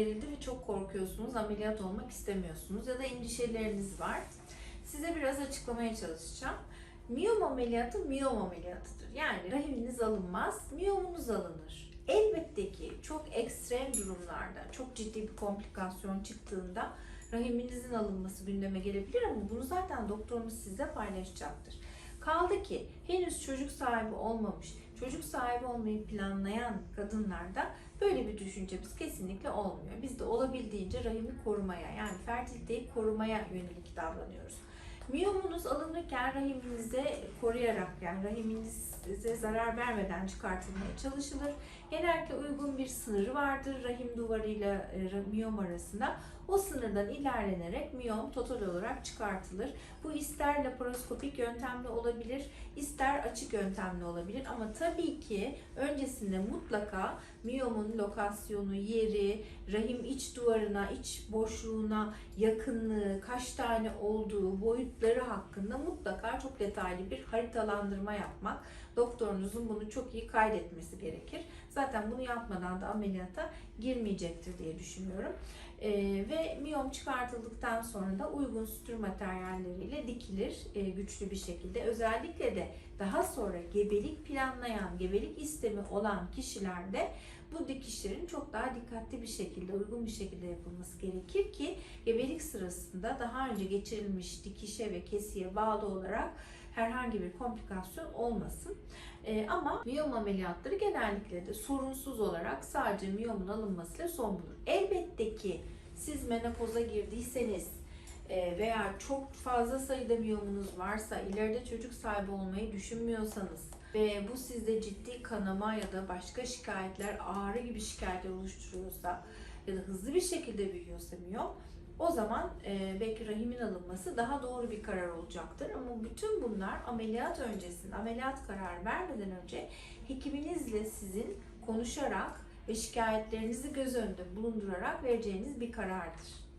verildi ve çok korkuyorsunuz, ameliyat olmak istemiyorsunuz ya da endişeleriniz var. Size biraz açıklamaya çalışacağım. Miyom ameliyatı miyom ameliyatıdır. Yani rahiminiz alınmaz, miyomunuz alınır. Elbette ki çok ekstrem durumlarda, çok ciddi bir komplikasyon çıktığında rahiminizin alınması gündeme gelebilir ama bunu zaten doktorunuz size paylaşacaktır. Kaldı ki henüz çocuk sahibi olmamış, çocuk sahibi olmayı planlayan kadınlarda böyle bir düşüncemiz kesinlikle olmuyor. Biz de olabildiğince rahimi korumaya yani fertiliteyi korumaya yönelik davranıyoruz. Miyomunuz alınırken rahiminize koruyarak yani rahiminize zarar vermeden çıkartılmaya çalışılır. Genellikle uygun bir sınırı vardır rahim duvarıyla e, miyom arasında. O sınırdan ilerlenerek miyom total olarak çıkartılır. Bu ister laparoskopik yöntemle olabilir, ister açık yöntemle olabilir ama tabii ki öncesinde mutlaka miyomun lokasyonu, yeri, rahim iç duvarına, iç boşluğuna yakınlığı, kaç tane olduğu, boyutları hakkında mutlaka çok detaylı bir haritalandırma yapmak. Doktorunuzun bunu çok iyi kaydetmesi gerekir. Zaten bunu yapmadan da ameliyata girmeyecektir diye düşünüyorum. Ee, ve miyom çıkartıldıktan sonra da uygun sütür materyalleriyle dikilir e, güçlü bir şekilde. Özellikle de daha sonra gebelik planlayan, gebelik istemi olan kişilerde bu dikişlerin çok daha dikkatli bir şekilde, uygun bir şekilde yapılması gerekir ki gebelik sırasında daha önce geçirilmiş dikişe ve kesiye bağlı olarak herhangi bir komplikasyon olmasın. Ee, ama miyom ameliyatları genellikle de sorunsuz olarak sadece miyomun alınmasıyla son bulur. Elbette ki siz menopoza girdiyseniz e, veya çok fazla sayıda miyomunuz varsa, ileride çocuk sahibi olmayı düşünmüyorsanız ve bu sizde ciddi kanama ya da başka şikayetler, ağrı gibi şikayetler oluşturuyorsa ya da hızlı bir şekilde büyüyorsa miyom o zaman e, belki rahimin alınması daha doğru bir karar olacaktır. Ama bütün bunlar ameliyat öncesinde, ameliyat kararı vermeden önce hekiminizle sizin konuşarak ve şikayetlerinizi göz önünde bulundurarak vereceğiniz bir karardır.